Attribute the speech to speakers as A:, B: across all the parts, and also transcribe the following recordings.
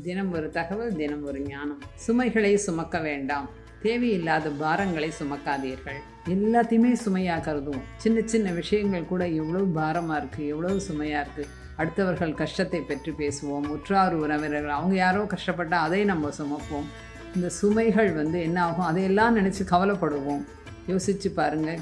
A: தினம் ஒரு தகவல் தினம் ஒரு ஞானம். சுமைகளை சுமக்க வேண்டாம். தேவையில்லாத பாரங்களை சுமக்காதீர்கள். எல்லாத்தையுமே சுமையாக கருதுவோம். சின்ன சின்ன விஷயங்கள் கூட எவ்வளவு பாரமாக இருக்குது எவ்வளவு சுமையாக இருக்குது அடுத்தவர்கள் கஷ்டத்தை பற்றி பேசுவோம். உற்றார் உறவினர்கள் அவங்க யாரோ கஷ்டப்பட்டால் அதை நம்ம சுமப்போம். இந்த சுமைகள் வந்து என்ன ஆகும்? அதையெல்லாம் நினச்சி கவலைப்படுவோம். யோசிச்சு பாருங்கள்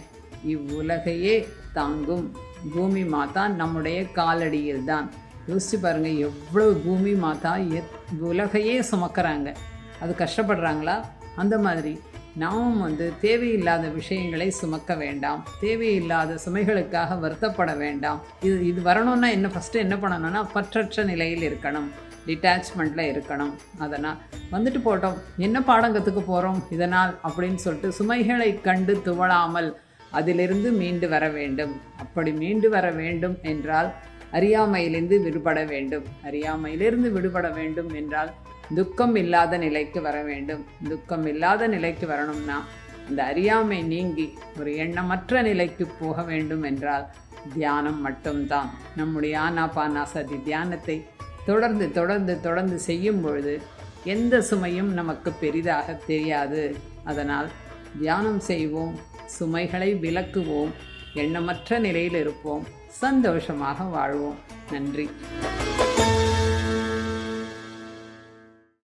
A: இவ்வுலகையே தாங்கும். பூமி மாதா நம்முடைய காலடியில் தான் யோசிச்சு பாருங்கள் எவ்வளவு பூமி மாதா எத் உலகையே சுமக்கிறாங்க. அது கஷ்டப்படுறாங்களா? அந்த மாதிரி. நாமும் வந்து தேவையில்லாத விஷயங்களை சுமக்க வேண்டாம். தேவையில்லாத சுமைகளுக்காக வருத்தப்பட வேண்டாம். இது இது வரணும்னா என்ன ஃபஸ்ட்டு என்ன பண்ணணும்னா பற்றற்ற நிலையில் இருக்கணும். டிட்டாச்மெண்ட்டில் இருக்கணும். அதனால் வந்துட்டு போட்டோம். என்ன பாடம் கற்றுக்க போகிறோம் இதனால் அப்படின்னு சொல்லிட்டு சுமைகளை கண்டு துவளாமல் அதிலிருந்து மீண்டு வர வேண்டும். அப்படி மீண்டு வர வேண்டும் என்றால் அறியாமையிலிருந்து விடுபட வேண்டும். அறியாமையிலிருந்து விடுபட வேண்டும் என்றால் துக்கம் இல்லாத நிலைக்கு வர வேண்டும். துக்கம் இல்லாத நிலைக்கு வரணும்னா அந்த அறியாமை நீங்கி ஒரு எண்ணமற்ற நிலைக்கு போக வேண்டும் என்றால் தியானம் மட்டும்தான். நம்முடைய ஆனாபானாசதி தியானத்தை தொடர்ந்து தொடர்ந்து தொடர்ந்து செய்யும் பொழுது எந்த சுமையும் நமக்கு பெரிதாக தெரியாது. அதனால் தியானம் செய்வோம் சுமைகளை விலக்குவோம் எண்ணமற்ற நிலையில் இருப்போம். சந்தோஷமாக வாழ்வோம். நன்றி.